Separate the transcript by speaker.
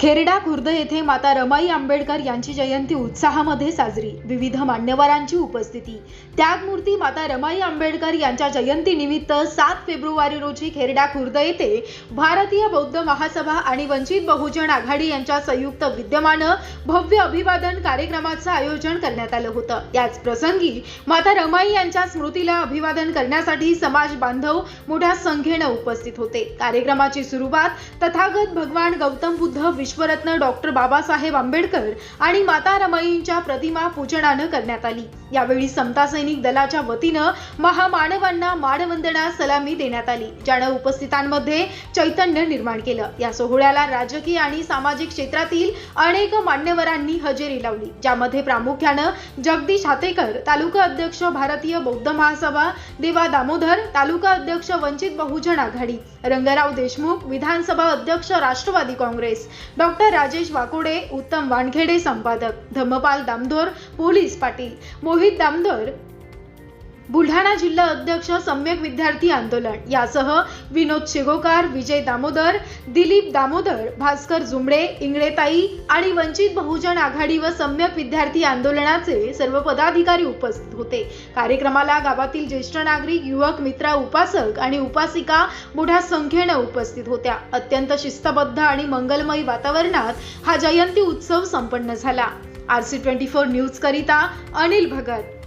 Speaker 1: खेरडा खुर्द येथे माता रमाई आंबेडकर यांची जयंती उत्साहामध्ये साजरी. विविध मान्यवरांची उपस्थिती. त्यागमूर्ती माता रमाई आंबेडकर यांच्या जयंतीनिमित्त सात फेब्रुवारी रोजी खेरडा खुर्द येथे भारतीय बौद्ध महासभा आणि वंचित बहुजन आघाडी यांच्या संयुक्त विद्यमानं भव्य अभिवादन कार्यक्रमाचं आयोजन करण्यात आलं होतं. याच प्रसंगी माता रमाई यांच्या स्मृतीला अभिवादन करण्यासाठी समाज बांधव मोठ्या संख्येनं उपस्थित होते. कार्यक्रमाची सुरुवात तथागत भगवान गौतम बुद्ध विश्वरत्न डॉक्टर बाबासाहेब आंबेडकर आणि माता रमाईंच्या प्रतिमा पूजनानं करण्यात आली. यावेळी समता सैनिक दलाच्या वतीनं महामानवांना मानवंदना सलामी देण्यात आली ज्यानं उपस्थितांमध्ये चैतन्य निर्माण केलं. या सोहळ्याला राजकीय आणि सामाजिक क्षेत्रातील अनेक मान्यवरांनी हजेरी लावली ज्यामध्ये प्रामुख्यानं जगदीश हातेकर तालुका अध्यक्ष भारतीय बौद्ध महासभा देवा दामोदर तालुका अध्यक्ष वंचित बहुजन आघाडी रंगराव देशमुख विधानसभा अध्यक्ष राष्ट्रवादी काँग्रेस डॉक्टर राजेश वाकोडे उत्तम वानखेडे संपादक धम्मपाल दामधोर पोलीस पाटील. मोहित दामधोर बुलढाणा जिल्हा अध्यक्ष सम्यक विद्यार्थी आंदोलन. यासह विनोद शेगोकार विजय दामोदर दिलीप दामोदर भास्कर जुमडे इंगळेताई आणि वंचित बहुजन आघाडी व सम्यक विद्यार्थी आंदोलनाचे सर्व पदाधिकारी उपस्थित होते. कार्यक्रमाला गावातील ज्येष्ठ नागरिक युवक मित्रा उपासक आणि उपासिका मोठ्या संख्येनं उपस्थित होत्या. अत्यंत शिस्तबद्ध आणि मंगलमयी वातावरणात हा जयंती उत्सव संपन्न झाला. R C twenty four news करिता अनिल भगत.